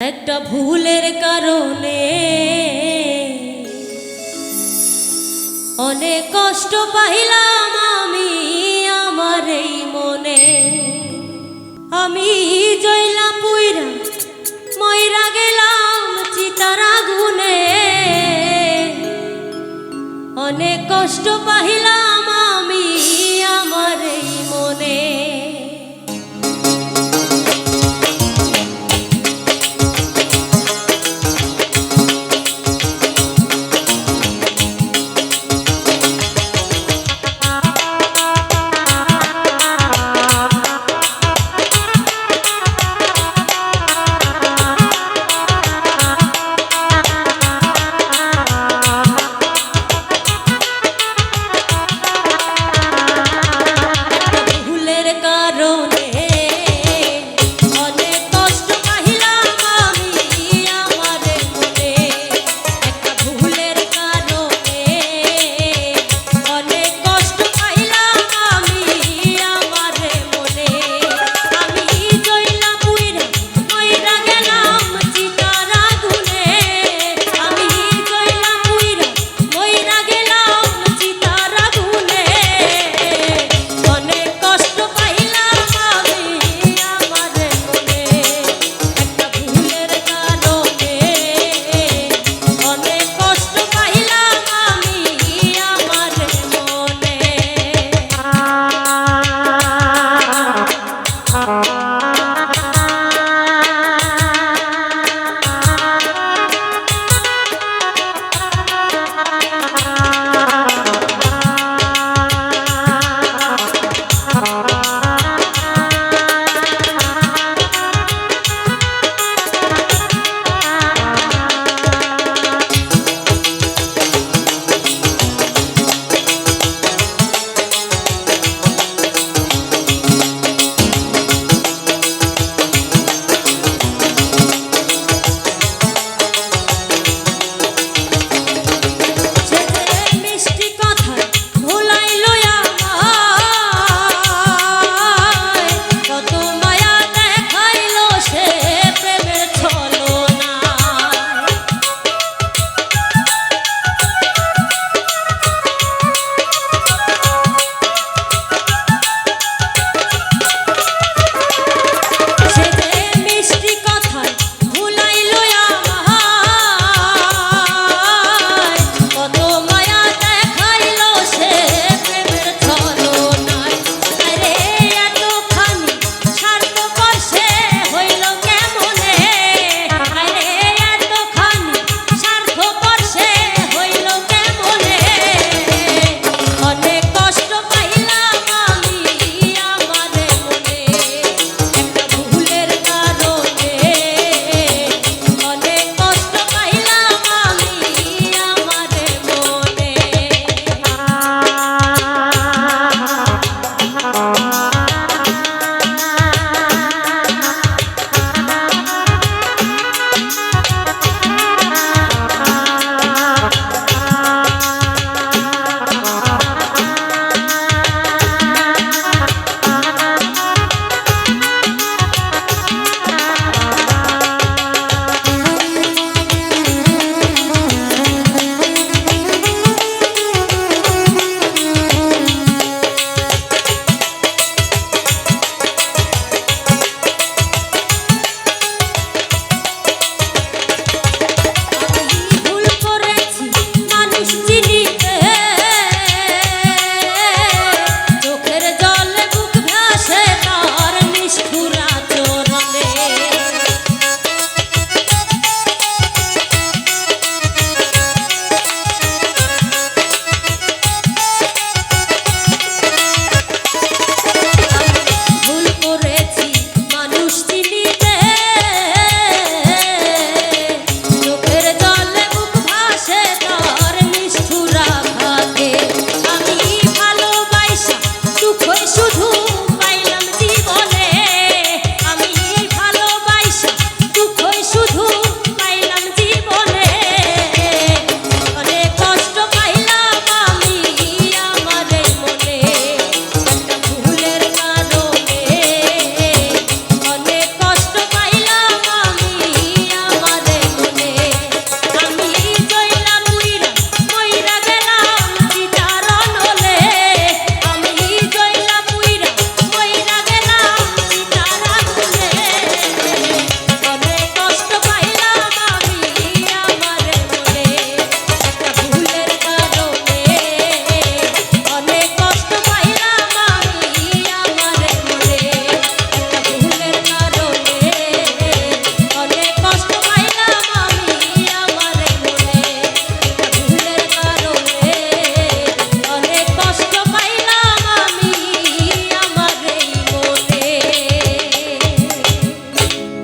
একটা ভুলের কারণে অনেক কষ্ট পাইলাম আমি আমার এই মনে। আমি জইলা পুইরা ময়রা গেলাম চিতার আগুনে। অনেক কষ্ট পাইলাম আমি আমার এই মনে।